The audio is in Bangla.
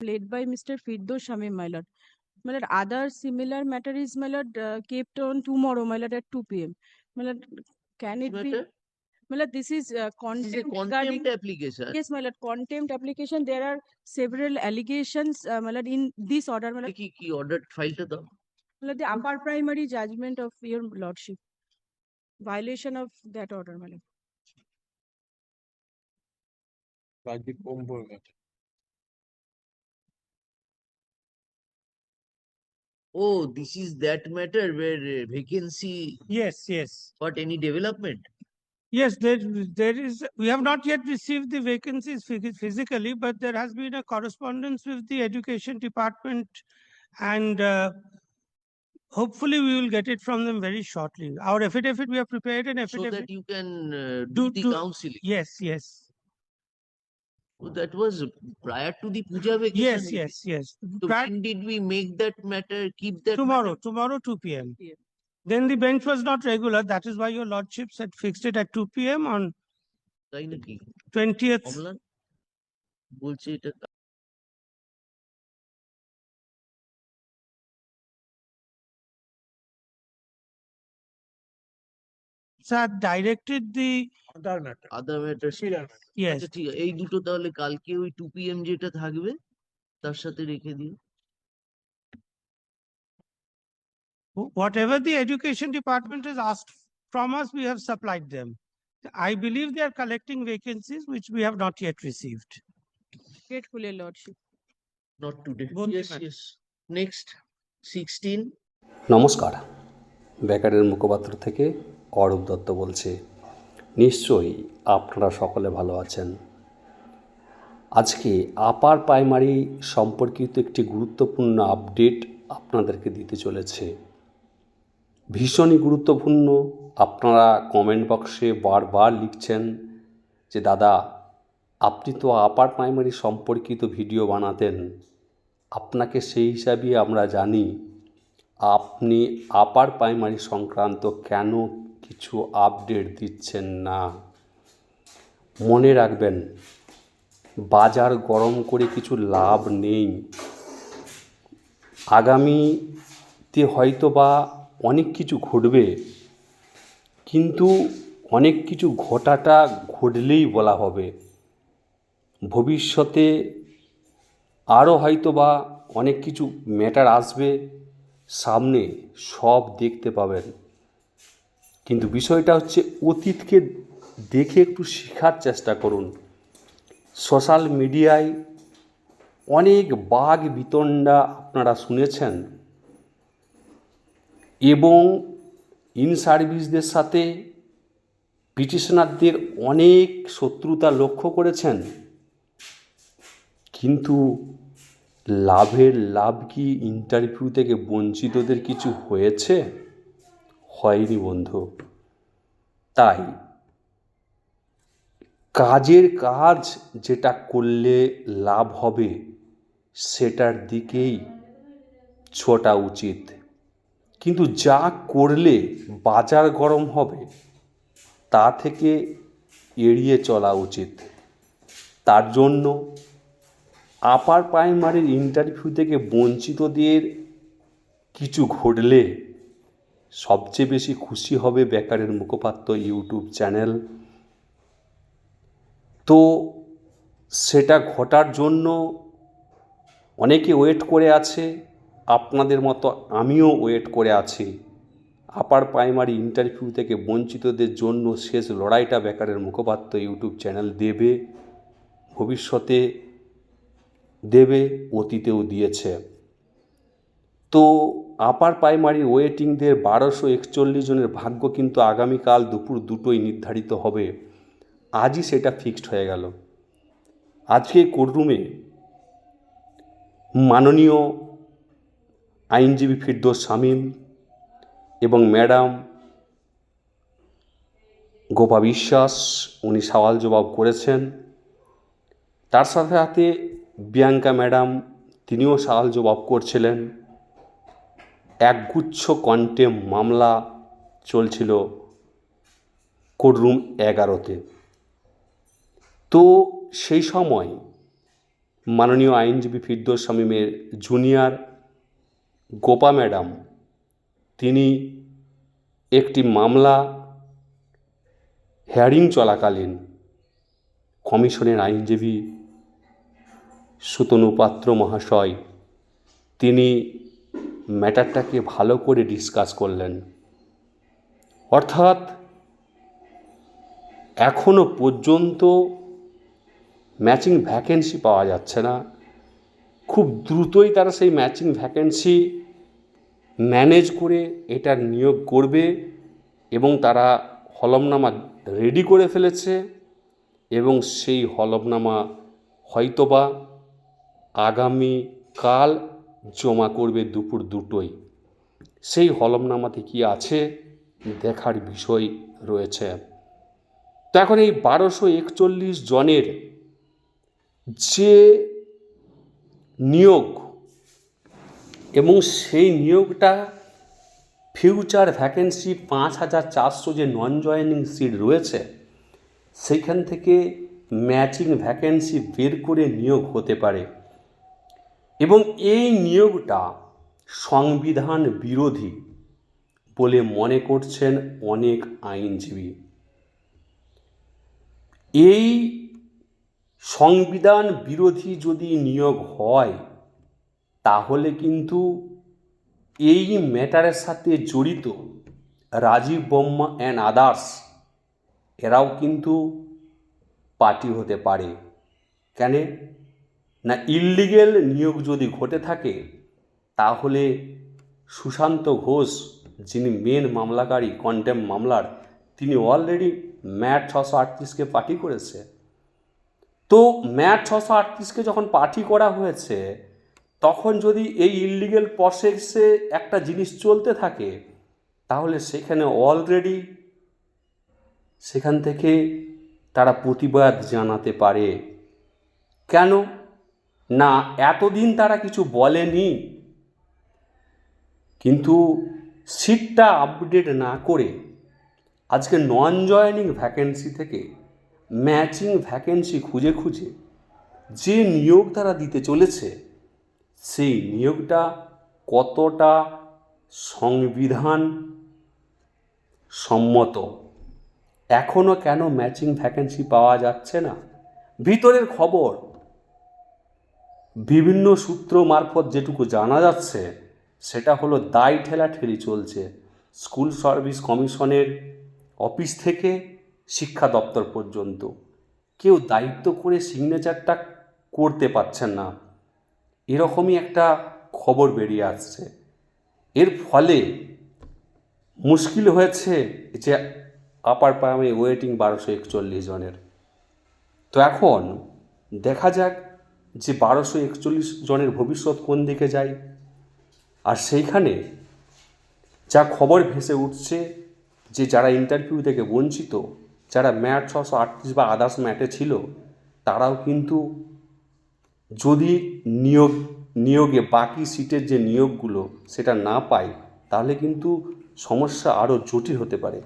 played by Mr. Firdo Shami, my lord. My lord, other similar matter is, my lord, uh, kept on tomorrow, my lord, at 2 p.m. My lord, can it be? My lord, this is uh, contempt, this is contempt application. Yes, my lord, contempt application. There are several allegations, uh, my lord, in this order, my lord. Ki, ki order file to them. My lord, the upper primary judgment of your lordship. Violation of that order, my lord. Rajip Omburgat. Oh, this is that matter where uh, vacancy Yes, yes. but any development? Yes, there, there is, we have not yet received the vacancies phy- physically, but there has been a correspondence with the education department. And uh, hopefully we will get it from them very shortly. Our affidavit, we have prepared an So affidavit. that you can uh, do Do- the do- counseling. Yes, yes, That was prior to the puja vacation. yes, maybe. yes, yes. So Prior- when did we make that matter, keep that? Tomorrow, matter? tomorrow, two P M. PM. Then the bench was not regular. That is why your lordships had fixed it at two P M on তাই নাকি? twentieth. অমলান? বলছে এটা Sir directed the, other matter other matter similar আচ্ছা ঠিক আছে এই দুটো তাহলে কালকে ওই টু পি যেটা থাকবে তার সাথে রেখে Wh- Whatever the education department has asked from us, we have supplied them. I believe they are collecting vacancies which we have not yet received. Grateful, your lordship. Not today Both the yes matters. Yes নমস্কার বেকারের মুখপাত্র থেকে অরূপ দত্ত বলছি, নিশ্চয়ই আপনারা সকলে ভালো আছেন। আজকে আপার প্রাইমারি সম্পর্কিত একটি গুরুত্বপূর্ণ আপডেট আপনাদেরকে দিতে চলেছে। ভীষণই গুরুত্বপূর্ণ। আপনারা কমেন্ট বক্সে বারবার লিখছেন যে, দাদা, আপনি তো আপার প্রাইমারি সম্পর্কিত ভিডিও বানাতেন। আপনাকে সেই হিসাবে আমরা জানি। আপনি আপার প্রাইমারি সংক্রান্ত কেন কিছু আপডেট দিচ্ছেন না। মনে রাখবেন, বাজার গরম করে কিছু লাভ নেই। আগামীতে হয়তো বা অনেক কিছু ঘটবে, কিন্তু অনেক কিছু ঘটাটা ঘটলেই বলা হবে। ভবিষ্যতে আরও হয়তো বা অনেক কিছু ম্যাটার আসবে, সামনে সব দেখতে পাবেন। কিন্তু বিষয়টা হচ্ছে অতীতকে দেখে একটু শেখার চেষ্টা করুন। সোশ্যাল মিডিয়ায় অনেক বাঘ বিতণ্ডা আপনারা শুনেছেন। এবং ইন সার্ভিসদের সাথে পিটিশনারদের অনেক শত্রুতা লক্ষ্য করেছেন। কিন্তু লাভের লাভ কি ইন্টারভিউ থেকে বঞ্চিতদের কিছু হয়েছে? হয়নি বন্ধু। তাই কাজের কাজ যেটা করলে লাভ হবে, সেটার দিকেই ছোটা উচিত। কিন্তু যা করলে বাজার গরম হবে, তা থেকে এড়িয়ে চলা উচিত। তার জন্য আপার প্রাইমারির ইন্টারভিউ থেকে বঞ্চিতদের কিছু ঘটলে সবচেয়ে বেশি খুশি হবে বেকারের মুখপাত্র ইউটিউব চ্যানেল। তো সেটা ঘটার জন্য অনেকে ওয়েট করে আছে, আপনাদের মতো আমিও ওয়েট করে আছি। আপার প্রাইমারি ইন্টারভিউ থেকে বঞ্চিতদের জন্য শেষ লড়াইটা বেকারের মুখপাত্র ইউটিউব চ্যানেল দেবে, ভবিষ্যতে দেবে, অতীতেও দিয়েছে। তো আপার প্রাইমারি ওয়েটিংদের বারোশো একচল্লিশ জনের ভাগ্য কিন্তু আগামীকাল দুপুর দুটোই নির্ধারিত হবে। আজই সেটা ফিক্সড হয়ে গেল। আজকে কোর্টরুমে মাননীয় আইনজীবী ফিরদোস শামীম এবং ম্যাডাম গোপা বিশ্বাস, উনি সওয়াল জবাব করেছেন। তার সাথে সাথে বিয়াঙ্কা ম্যাডাম তিনিও সওয়াল জবাব করছিলেন। একগুচ্ছ কন্টেম মামলা চলছিল কোর্টরুম এগারোতে। তো সেই সময় মাননীয় আইনজীবী ফিরদৌস শামীমের জুনিয়র গোপা ম্যাডাম, তিনি একটি মামলা হেয়ারিং চলাকালীন কমিশনের আইনজীবী সুতনু পাত্র মহাশয়, তিনি ম্যাটারটাকে ভালো করে ডিসকাস করলেন। অর্থাৎ এখনও পর্যন্ত ম্যাচিং ভ্যাকেন্সি পাওয়া যাচ্ছে না। খুব দ্রুতই তারা সেই ম্যাচিং ভ্যাকেন্সি ম্যানেজ করে এটা নিয়োগ করবে এবং তারা হলমনামা রেডি করে ফেলেছে এবং সেই হলফনামা হয়তোবা আগামী কাল জমা করবে দুপুর দুটোই সেই হলমনামাতে কি আছে? দেখার বিষয় রয়েছে। তো এখন এই বারোশো একচল্লিশ জনের যে নিয়োগ এবং সেই নিয়োগটা ফিউচার ভ্যাকেন্সি পাঁচ হাজার চারশো যে নন জয়েনিং সিট রয়েছে, সেইখান থেকে ম্যাচিং ভ্যাকেন্সি বের করে নিয়োগ হতে পারে। এবং এই নিয়োগটা সংবিধান বিরোধী বলে মনে করছেন অনেক আইনজীবী। এই সংবিধান বিরোধী যদি নিয়োগ হয়, তাহলে কিন্তু এই ম্যাটারের সাথে জড়িত রাজীব বর্মা অ্যান্ড আদার্স এরাও কিন্তু পার্টি হতে পারে। কেন? না ইললিগেল নিয়োগ যদি ঘটে থাকে, তাহলে সুশান্ত ঘোষ, যিনি মেন মামলাকারী কন্টেম মামলার, তিনি অলরেডি ম্যাট ছশো আটত্রিশকে পার্টি করেছে। তো ম্যাট ছশো আটত্রিশকে যখন পার্টি করা হয়েছে, তখন যদি এই ইললিগেল প্রসেসে একটা জিনিস চলতে থাকে, তাহলে সেখানে অলরেডি সেখান থেকে তারা প্রতিবাদ জানাতে পারে। কেন? না, এতদিন তারা কিছু বলেনি। কিন্তু সিটটা আপডেট না করে আজকে নন জয়নিং ভ্যাকেন্সি থেকে ম্যাচিং ভ্যাকেন্সি খুঁজে খুঁজে যে নিয়োগ তারা দিতে চলেছে, সেই নিয়োগটা কতটা সংবিধান সম্মত? এখনও কেন ম্যাচিং ভ্যাকেন্সি পাওয়া যাচ্ছে না? ভিতরের খবর বিভিন্ন সূত্র মারফত যেটুকু জানা যাচ্ছে, সেটা হলো দায় ঠেলাঠেলি চলছে। স্কুল সার্ভিস কমিশনের অফিস থেকে শিক্ষা দপ্তর পর্যন্ত। কেউ দায়িত্ব করে সিগনেচারটা করতে পারছেন না। এরকমই একটা খবর বেরিয়ে আসছে। এর ফলে মুশকিল হয়েছে যে আপার প্রাইমারি ওয়েটিং বারোশো একচল্লিশ জনের। তো এখন দেখা যাক যে বারোশো একচল্লিশ জনের ভবিষ্যৎ কোন দিকে যায়? আর সেইখানে যা খবর ভেসে উঠছে যে যারা ইন্টারভিউ থেকে বঞ্চিত, যারা ম্যাট ছশো আটত্রিশ বা আদার্স ম্যাটে ছিল, তারাও কিন্তু যদি নিয়োগ, নিয়োগে বাকি সিটের যে নিয়োগগুলো সেটা না পায়, তাহলে কিন্তু সমস্যা আরও জটিল হতে পারে।